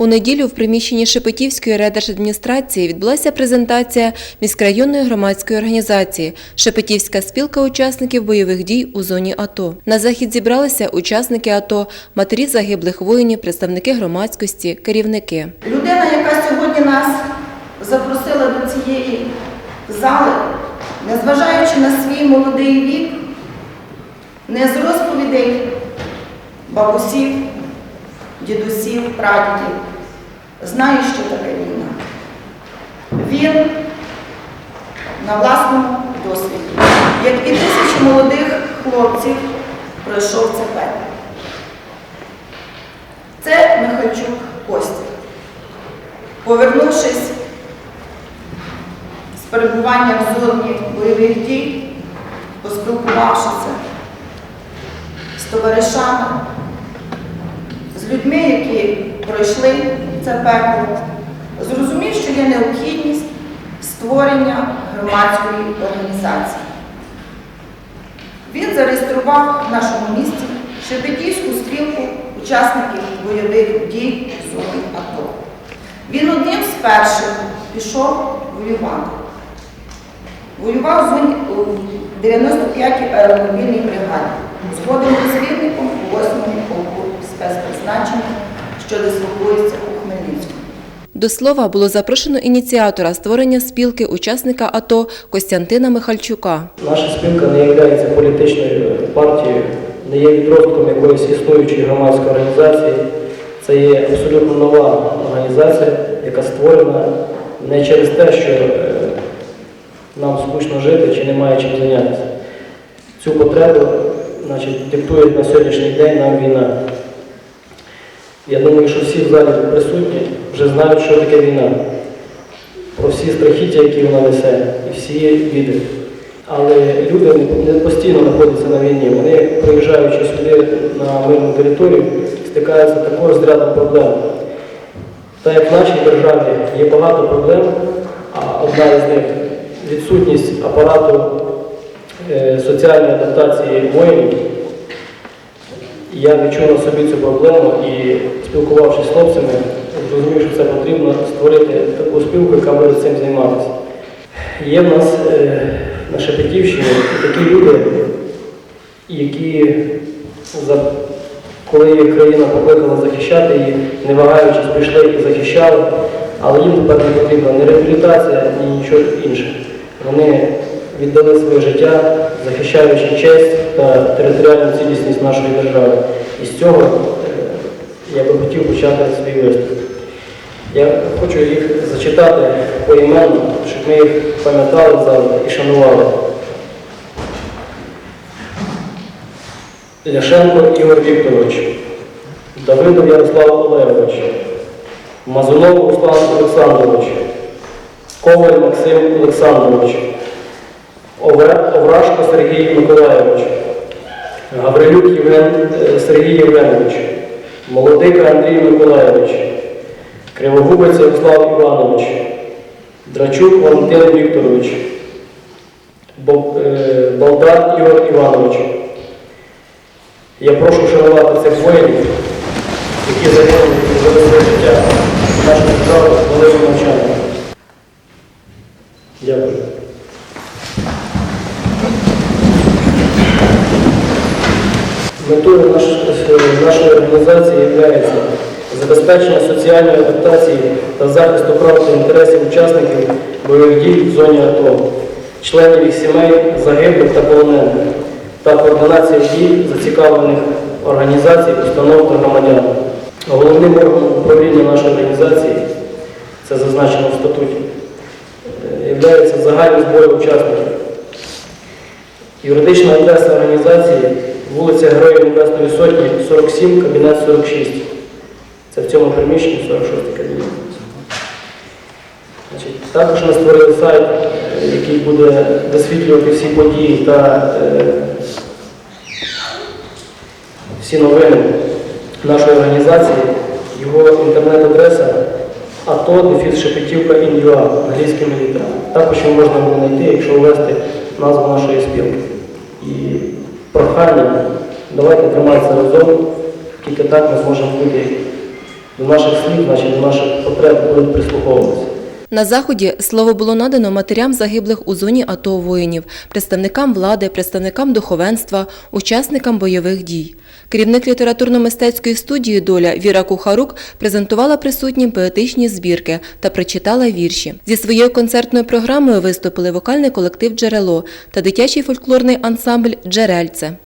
У неділю в приміщенні Шепетівської райдержадміністрації відбулася презентація міськрайонної громадської організації Шепетівська спілка учасників бойових дій у зоні АТО. На захід зібралися учасники АТО, матері загиблих воїнів, представники громадськості, керівники. Людина, яка сьогодні нас запросила до цієї зали, незважаючи на свій молодий вік, не з розповідей бабусів, дідусів, прадідів, знає, що таке війна. Він на власному досвіді, як і тисячі молодих хлопців, пройшов це пекло. Це Михальчук Костя. Повернувшись з перебування в зоні бойових дій, поспілкувавшися з товаришами, з людьми, які пройшли це пекло, зрозумів, що є необхідність створення громадської організації. Він зареєстрував в нашому місті Шепетівську спілку учасників бойових дій в зоні АТО. Він одним з перших пішов воювати. Воював в зоні у 95-й аеромобільній бригаді, згодом розвідником у 8-му полку спецпризначення, що дислокується. До слова було запрошено ініціатора створення спілки учасника АТО Костянтина Михальчука. Наша спілка не є політичною партією, не є відростком якоїсь існуючої громадської організації. Це є абсолютно нова організація, яка створена не через те, що е, нам скучно жити чи немає чим зайнятися. Цю потребу значить, диктує на сьогоднішній день нам війна. Я думаю, що всі в залі присутні вже знають, що таке війна, про всі страхіття, які вона несе, і всі біди. Але люди не постійно знаходяться на війні. Вони, приїжджаючи сюди на мирну територію, стикаються також з рядом проблем. Так як в нашій державі є багато проблем, а одна із них відсутність апарату е, соціальної адаптації воїнів, я відчув на собі цю проблему і спілкувавшись з хлопцями, зрозумів, що це потрібно створити таку спілку, яка буде цим займатися. Є в нас е, на Шепетівщині такі люди, які, за, коли країна покликала захищати її, не вагаючись, прийшли і захищали, але їм тепер не потрібна ні реабілітація, ні нічого інше. Вони віддали своє життя, захищаючи честь та територіальну цілісність нашої держави. І з цього е, я би хотів почати свій виступ. Я хочу їх зачитати поіменно, щоб ми їх пам'ятали завжди і шанували. Ляшенко Ігор Вікторович, Давидов Ярослав Олегович, Мазунов Руслан Олександрович, Коваль Максим Олександрович, Оврашко Сергій Миколайович, Гаврилюк Євген е, Сергій Євгенович, Молодик Андрій Миколайович, Кривогубець Ярослав Іванович, Драчук Валентин Вікторович, е, Ігор Іванович. Я прошу шанувати цих воїнів, які загинули за життя нашу державу великим навчанням. Дякую. Метою нашої організації є забезпечення соціальної адаптації та захисту прав та інтересів учасників бойових дій в зоні АТО, членів їх сімей, загиблих та полонених, та координація дій зацікавлених організацій, установ та громадян. Головним органом управління нашої організації, це зазначено в статуті, є загальні збори учасників. Юридична адреса організації вулиця Героїв Небесної Сотні, 47, кабінет 46. Це в цьому приміщенні 46 кабінет. Також ми створили сайт, який буде висвітлювати всі події та е, всі новини нашої організації. Його інтернет-адреса АТО, дефіс Шепетівка ІНЮА англійськими літерами. Також його можна буде знайти, якщо ввести назву нашої спілки. І прохання, давайте триматися разом, тільки так ми зможемо бути до наших слів, значить до наших потреб будуть прислуховуватися. На заході слово було надано матерям загиблих у зоні АТО воїнів, представникам влади, представникам духовенства, учасникам бойових дій. Керівник літературно-мистецької студії Доля Віра Кухарук презентувала присутнім поетичні збірки та прочитала вірші. Зі своєю концертною програмою виступили вокальний колектив Джерело та дитячий фольклорний ансамбль Джерельце.